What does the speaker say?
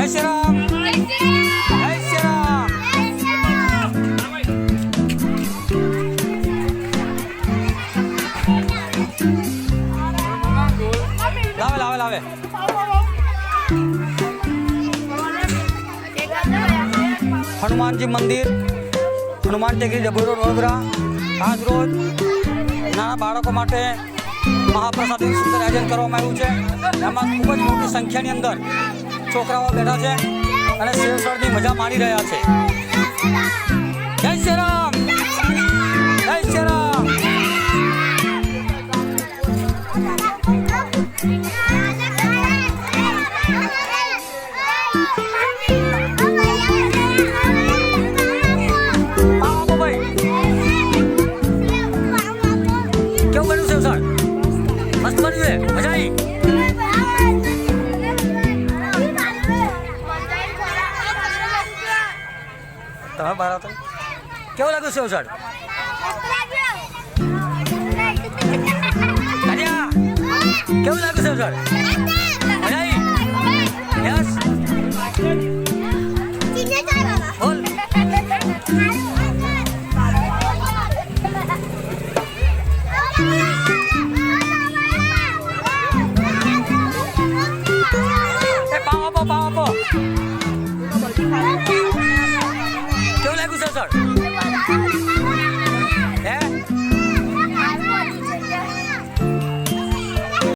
જય શ્રી રામ. જય શ્રી રામ. લાવે લાવે લાવે. હનુમાનજી મંદિર હનુમાન ટેકરી ડભોઈ રોડ વડોદરા. આજ રોજ નાના બાળકો માટે મહાપ્રસાદનું સુંદર આયોજન કરવામાં આવ્યું છે. એમાં ખૂબ જ મોટી સંખ્યાની અંદર છોકરાઓ બેઠા છે અને સેવસળની મજા માણી રહ્યા છે. જય શ્રી રામ! જય શ્રી રામ! કેવું બન્યું તમે બહાર આવતો? કેવું લાગ્યું છે ઉછાળ કેવું લાગ્યું? છે મજા